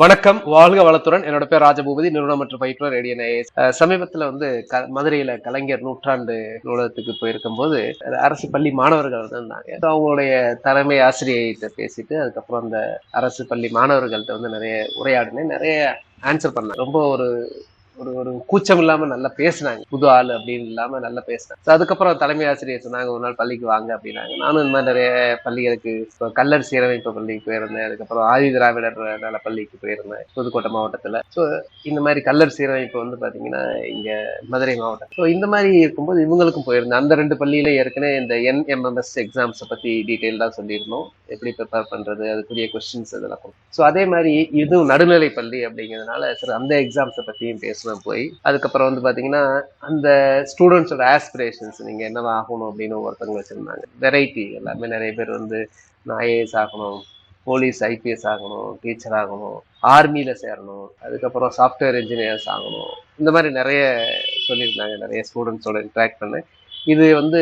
வணக்கம். வாழ்க வளத்துடன். என்னோட பேர் ராஜபூபதி. நிறுவனம் மற்றும் பயிற்றுவர் ரேடியன் ஐஏஎஸ் சமீபத்துல வந்து க மதுரையில கலைஞர் நூற்றாண்டு நூலகத்துக்கு போயிருக்கும் போது அரசு பள்ளி மாணவர்கள் இருந்தாங்க அவங்களுடைய தலைமை ஆசிரியர்கிட்ட பேசிட்டு அதுக்கப்புறம் அந்த அரசு பள்ளி மாணவர்கள்ட்ட வந்து நிறைய உரையாடினேன். நிறைய ஆன்சர் பண்ணேன். ரொம்ப ஒரு ஒரு ஒரு கூச்சம் இல்லாம நல்லா பேசினாங்க. புது ஆள் அப்படின்னு இல்லாம நல்லா பேசினாங்க. அதுக்கப்புறம் தலைமை ஆசிரியர் சொன்னாங்க ஒரு நாள் பள்ளிக்கு வாங்க அப்படின்னாங்க. நானும் இந்த மாதிரி நிறைய பள்ளிகளுக்கு இப்போ கல்லர் சீரமைப்பு பள்ளிக்கு போயிருந்தேன். அதுக்கப்புறம் ஆதி திராவிடர் நல பள்ளிக்கு போயிருந்தேன் புதுக்கோட்டை மாவட்டத்துல. ஸோ இந்த மாதிரி கல்லர் சீரமைப்பு வந்து பாத்தீங்கன்னா இங்க மதுரை மாவட்டம். ஸோ இந்த மாதிரி இருக்கும்போது இவங்களுக்கும் போயிருந்தேன். அந்த ரெண்டு பள்ளியில ஏற்கனவே இந்த என்எம்எம்எஸ் எக்ஸாம்ஸை பத்தி டீட்டெயில்டாக சொல்லியிருந்தோம். எப்படி ப்ரிப்பேர் பண்றது அதுக்குரிய கொஸ்டின்ஸ் இதெல்லாம் ஸோ அதே மாதிரி இதுவும் நடுநிலை பள்ளி அப்படிங்கிறதுனால சரி அந்த எக்ஸாம்ஸை பத்தியும் பேசுவேன் போய் அதுக்கப்புறம் வந்து பார்த்தீங்கன்னா அந்த ஸ்டூடெண்ட்ஸோட ஆஸ்பிரேஷன்ஸ் நீங்கள் என்னவா ஆகணும் அப்படின்னு ஒருத்தவங்க வச்சுருந்தாங்க. வெரைட்டி எல்லாமே நிறைய பேர் வந்து நான் ஐஏஎஸ் ஆகணும் போலீஸ் ஐபிஎஸ் ஆகணும் டீச்சர் ஆகணும் ஆர்மியில் சேரணும் அதுக்கப்புறம் சாஃப்ட்வேர் இன்ஜினியர்ஸ் ஆகணும். இந்த மாதிரி நிறைய சொல்லியிருந்தாங்க நிறைய ஸ்டூடெண்ட்ஸோட இன்ட்ராக்ட் பண்ணேன் இது வந்து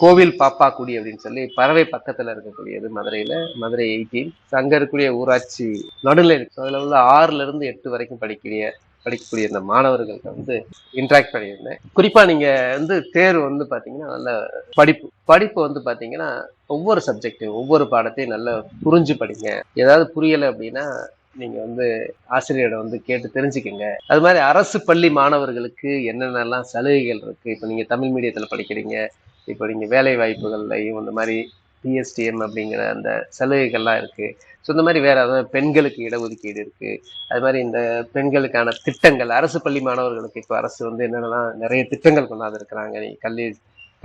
கோவில் பாப்பாக்குடி அப்படின்னு சொல்லி பறவை பக்கத்தில் இருக்கக்கூடியது மதுரையில் மதுரை எயிட்டீன் அங்கே இருக்கக்கூடிய ஊராட்சி நடுநிலை இருக்கு. அதில் உள்ள ஆறுலேருந்து எட்டு வரைக்கும் படிக்கக்கூடிய படிக்கக்கூடிய இந்த மாணவர்கள்ட்ட வந்து இன்ட்ராக்ட் பண்ணியிருந்தேன். குறிப்பாக நீங்கள் வந்து தேர்வு வந்து பார்த்தீங்கன்னா நல்ல படிப்பு. படிப்பு வந்து பார்த்தீங்கன்னா ஒவ்வொரு சப்ஜெக்டையும் ஒவ்வொரு பாடத்தையும் நல்லா புரிஞ்சு படிங்க. ஏதாவது புரியலை அப்படின்னா நீங்க வந்து ஆசிரியரை வந்து கேட்டு தெரிஞ்சுக்கங்க. அது மாதிரி அரசு பள்ளி மாணவர்களுக்கு என்னென்னலாம் சலுகைகள் இருக்கு? இப்போ நீங்க தமிழ் மீடியத்துல படிக்கிறீங்க. இப்போ நீங்க வேலை வாய்ப்புகள்லையும் இந்த மாதிரி பிஎஸ்டிஎம் அப்படிங்கிற அந்த சலுகைகள்லாம் இருக்குது ஸோ இந்த மாதிரி வேற அதாவது பெண்களுக்கு இடஒதுக்கீடு இருக்குது அது மாதிரி இந்த பெண்களுக்கான திட்டங்கள் அரசு பள்ளி மாணவர்களுக்கு இப்போ அரசு வந்து என்னென்னலாம் நிறைய திட்டங்கள் கொண்டாந்து இருக்கிறாங்க கல்வி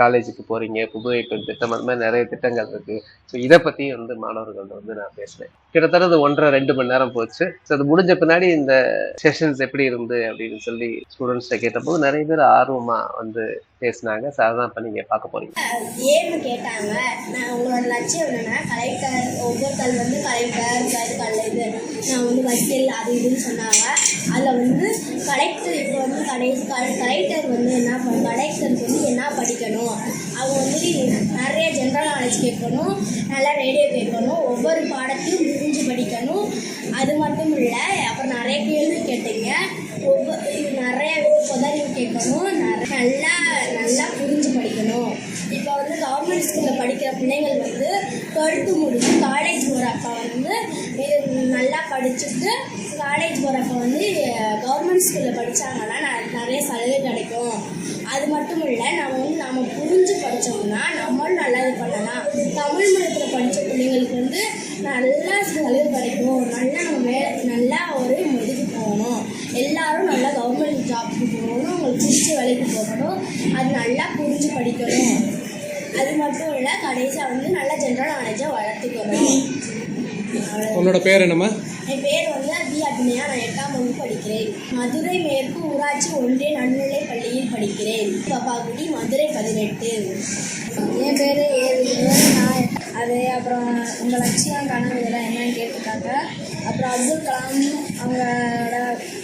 காலேஜுக்கு போறீங்க புது பெண் திட்டம் அந்த மாதிரி நிறைய திட்டங்கள் இருக்கு. ஸோ இதை பத்தி வந்து மாணவர்கள்ட்ட வந்து நான் பேசினேன் கிட்டத்தட்ட அது ஒன்றரை ரெண்டு மணி நேரம் போச்சு. ஸோ அது முடிஞ்ச பின்னாடி இந்த செஷன்ஸ் எப்படி இருந்து அப்படின்னு சொல்லி ஸ்டூடெண்ட்ஸ்ட கேட்டபோது நிறைய பேர் ஆர்வமா வந்து பேசினாங்க. ஸோ அதான் இப்போ நீங்கள் பார்க்க போறீங்க. ஏன்னு கேட்டாங்க நான் உங்களோட லட்சியம் என்னன்னா கலெக்டர் ஒவ்வொருத்தர் வந்து கலெக்டர் கலெக்டர் இது நான் வந்து வக்கீல் அது இதுன்னு சொன்னாங்க. அதில் வந்து கலெக்டர் இப்போ வந்து கடை கலெக்டர் வந்து என்ன கலெக்டருக்கு வந்து என்ன படிக்கணும்? அவங்க வந்து நிறைய ஜென்ரல் நாலேஜ் கேட்கணும் நல்லா ரேடியோ கேட்கணும் ஒவ்வொரு பாடத்தையும் புரிஞ்சு படிக்கணும். அது மட்டும் இல்லை அப்புறம் நிறைய கேள்வி கேட்டீங்க. ஒவ்வொரு நிறைய புதறிவு கேட்கணும் நல்லா நல்லா புரிஞ்சு ப்ரைமரி ஸ்கூலில் படிக்கிற பிள்ளைங்கள் வந்து டுவெல்த்து முடிச்சு காலேஜ் போகிறப்ப வந்து நல்லா படிச்சுட்டு காலேஜ் போகிறப்ப வந்து கவர்மெண்ட் ஸ்கூலில் படித்தாங்கன்னா ந- நிறைய சலுகை கிடைக்கும். அது மட்டும் இல்லை நம்ம வந்து நம்ம புரிஞ்சு படித்தோம்னா நம்மளும் நல்லா இது பண்ணலாம். தமிழ் மீடியத்தில் படித்த பிள்ளைங்களுக்கு வந்து நல்லா சலுகை கிடைக்கும். நல்லா நம்ம வேலை நல்லா ஒரு இதுக்கு போகணும். எல்லாரும் நல்லா கவர்மெண்ட் ஜாப்க்கு போகணும். அவங்களுக்கு பிடிச்ச வேலைக்கு போகணும். அது நல்லா புரிஞ்சு படிக்கணும். அது மட்டும் இல்லை கடைசியாக வந்து நல்லா ஜென்ரல் நாலேஜை வளர்த்துக்கணும். உன்னோட பேர் என்னம்மா? என் பேர் வந்து பி அபிநயா. நான் எட்டாம் வகுப்பு படிக்கிறேன். மதுரை மேற்கு ஊராட்சி ஒன்றிய நடுநிலை பள்ளியில் படிக்கிறேன். பாப்பாக்குடி மதுரை பதினெட்டு. என் பேர் நான் அது அப்புறம் உங்கள் லட்சியம் கனவு இதெல்லாம் என்னன்னு கேட்டிருக்காங்க அப்புறம் அப்துல் கலாம் அவங்களோட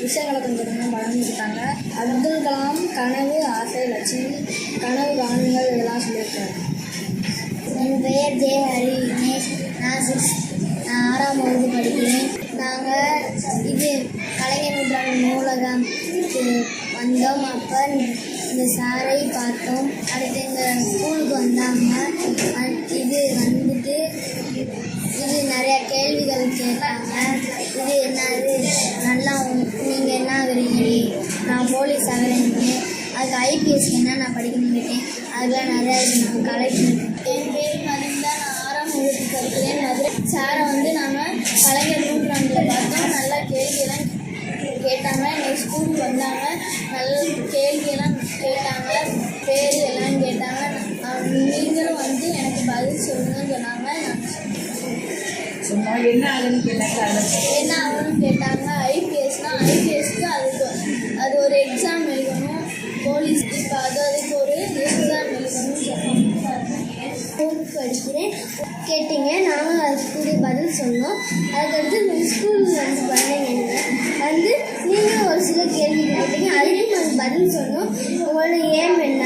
விஷயங்களை கொஞ்சம் கொஞ்சம் வளர்ந்துருக்காங்க அப்துல் கலாம் கனவு ஆசை லட்சியம் கனவு காணுங்கள் இதெல்லாம் சொல்லியிருக்காரு. என் பெயர் ஜே ஹரி நான் சிக்ஸ் நான் ஆறாம் வகுப்பு படிக்கிறேன். நாங்கள் இது கலைஞர் நூற்றாண்டு நூலகம் வந்தோம். அப்போ இந்த சாரை பார்த்தோம். அடுத்து எங்கள் ஸ்கூலுக்கு வந்தாங்க. இது வந்துட்டு இது நிறைய கேள்விகள் கேட்டாங்க. இது என்னது? நல்லா நீங்கள் என்ன ஆகுறீங்க? நான் போலீஸ் ஆகிறேன் அதுக்கு ஐபிஎஸ்க்கு என்ன நான் படிக்கணும்னு இருக்கேன் அதெல்லாம் நிறையா இது நான் கலெக்ட் என் பேர் மருந்தா நான் ஆறாம் வகுப்பு படிக்கிறேன் மதுரை. சாரை வந்து நாம் கலைஞர் நூற்றாண்டில் பார்த்தோம் நல்லா கேள்வியெல்லாம் கேட்டாங்க. எங்கள் ஸ்கூலுக்கு வந்தாங்க. நல்ல கேள்வியெல்லாம் கேட்டாங்க. பேர் சொன்னா என்ன ஆகுதுன்னு கேட்டாங்க? என்ன ஆகணும்னு கேட்டாங்க? ஐபிஎஸ்னா ஐபிஎஸ்க்கு அதுக்கு அது ஒரு எக்ஸாம் எழுதணும். போலீஸ் இப்போ அது அதுக்கு ஒரு எக்ஸாம் எழுதணும் சொன்னாங்க. படிக்கிறேன். கேட்டீங்க. நாங்கள் அதுக்கு பதில் சொன்னோம். அதுக்கடுத்து நீங்கள் ஸ்கூல் வந்து பண்ணீங்க வந்து நீங்களும் ஒரு சில கேள்வி கேட்டீங்க. அதுலேயும் நாங்கள் பதில் சொன்னோம். உங்களோட ஏம் என்ன?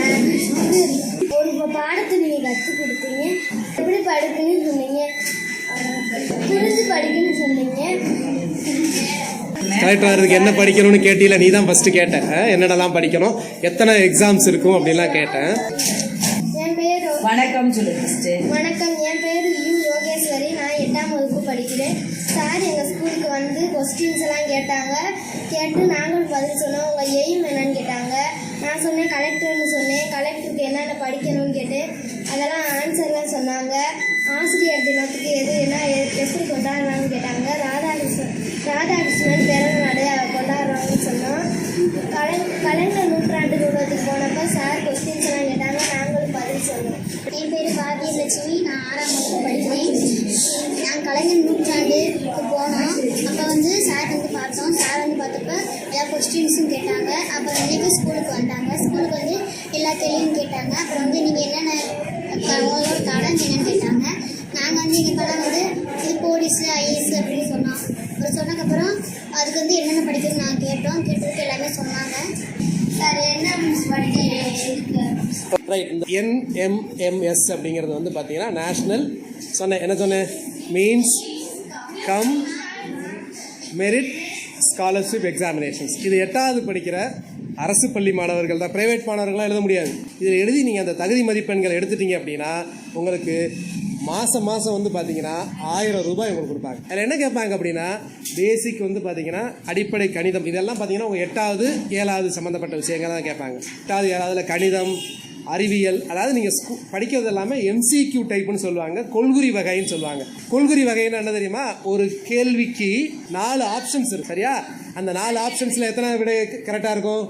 இது ஒரு பாடத்தை நீங்கள் கற்றுக் கொடுத்தீங்க. எப்படி படிப்பீங்கன்னு சொன்னீங்க. கலெக்டர் ஆகிறதுக்கு என்ன படிக்கணும்னு கேட்டியில நீ தான் ஃபர்ஸ்ட் கேட்ட. ஆ, என்னென்னலாம் படிக்கணும்? எத்தனை எக்ஸாம்ஸ் இருக்கும் அப்படின்லாம் கேட்டேன். என் பேர் வணக்கம் சொல்லு ஃபஸ்ட்டு வணக்கம் என் பேர் யு யோகேஸ்வரி. நான் எட்டாம் வகுப்பு படிக்கிறேன். சார் எங்கள் ஸ்கூலுக்கு வந்து கொஸ்டின்ஸ் எல்லாம் கேட்டாங்க. கேட்டு நாங்களும் பதில் சொன்னோம். உங்கள் எய்ம் என்னன்னு கேட்டாங்க. நான் சொன்னேன் கலெக்டர்னு என்னென்ன படிக்கணும்னு கேட்டு அதெல்லாம் ஆன்சர்லாம் சொன்னாங்க. ஆசிரியர் தினத்துக்கு எது என்ன எப்படி கொண்டாடுறாங்கன்னு கேட்டாங்க. ராதாகிருஷ்ணன் ராதாகிருஷ்ணன் பிறந்த நாடு கொண்டாடுறாங்கன்னு சொன்னோம் கலை கலைஞர் நூற்றாண்டு நூலகத்துக்கு போனப்போ சார் கொஸ்டின்ஸ் எல்லாம் கேட்டாங்க. நாங்களும் பதில் சொன்னோம். என் பேர் பாக்கியலட்சுமி நான் ஆறாம் வகுப்பு படிக்கிறேன். நான் கலைஞர் நூற்றாண்டுக்கு போனோம். அப்போ வந்து சார் வந்து பார்த்தோம். சார் வந்து பார்த்தப்ப எல்லா கொஸ்டின்ஸும் கேட்டாங்க. அப்புறம் வந்து ஸ்கூலுக்கு வந்தாங்க ஸ்கூலுக்கு வந்து எல்லா கேள்வியும் கேட்டாங்க. அப்புறம் வந்து நீங்கள் என்னென்ன உங்களோட கடன் என்னன்னு கேட்டாங்க. நாங்கள் வந்து எங்கள் கடன் வந்து இது போலீஸு ஐஏஎஸ் அப்படின்னு சொன்னோம். அப்புறம் சொன்னதுக்கப்புறம் அதுக்கு வந்து என்னென்ன படிக்கணும்னு நாங்கள் கேட்டோம். கேட்டதுக்கு எல்லாமே சொன்னாங்க. சார் என்ன மிஸ் படிக்க ரைட் இந்த என்எம்எம்எஸ் அப்படிங்கிறது வந்து பார்த்தீங்கன்னா நேஷ்னல் சொன்னேன். என்ன சொன்னேன்? Means cum merit scholarship examinations இது எட்டாவது படிக்கிற அரசு பள்ளி மாணவர்கள் தான். ப்ரைவேட் மாணவர்கள்லாம் எழுத முடியாது. இதில் எழுதி நீங்கள் அந்த தகுதி மதிப்பெண்கள் எடுத்துட்டீங்க அப்படின்னா உங்களுக்கு மாதம் மாதம் வந்து பார்த்தீங்கன்னா ஆயிரம் ரூபாய் உங்களுக்கு கொடுப்பாங்க. அதில் என்ன கேட்பாங்க அப்படின்னா பேசிக் வந்து பார்த்தீங்கன்னா அடிப்படை கணிதம். இதெல்லாம் பார்த்தீங்கன்னா உங்கள் எட்டாவது ஏழாவது சம்மந்தப்பட்ட விஷயங்கள் தான் கேட்பாங்க. எட்டாவது ஏழாவதுல கணிதம் அறிவியல் அதாவது நீங்கள் ஸ்கூ படிக்கிறது எல்லாமே எம்சிக்யூ டைப்னு சொல்லுவாங்க. கொள்குறி வகைன்னு சொல்லுவாங்க. கொள்குறி வகைன்னு என்ன தெரியுமா? ஒரு கேள்விக்கு நாலு ஆப்ஷன்ஸ் இருக்கு. சரியா? அந்த நாலு ஆப்ஷன்ஸில் எத்தனை விட கரெக்டாக இருக்கும்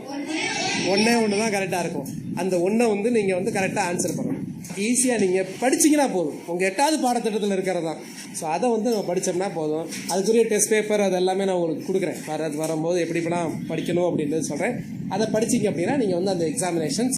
ஒன்றே ஒன்று தான் கரெக்டாக இருக்கும். அந்த ஒன்றை வந்து நீங்கள் வந்து கரெக்டாக ஆன்சர் பண்ணணும். ஈஸியாக நீங்கள் படிச்சீங்கன்னா போதும். உங்கள் எட்டாவது பாடத்திட்டத்தில் இருக்கிறது. தான் ஸோ அதை வந்து நம்ம படித்தோம்னா போதும். அதுக்குரிய டெஸ்ட் பேப்பர் அது எல்லாமே நான் உங்களுக்கு கொடுக்குறேன். வர வரும்போது எப்படி இப்படிலாம் படிக்கணும் அப்படின்றது சொல்கிறேன் அதை படிச்சீங்க அப்படின்னா நீங்கள் வந்து அந்த எக்ஸாமினேஷன்ஸ்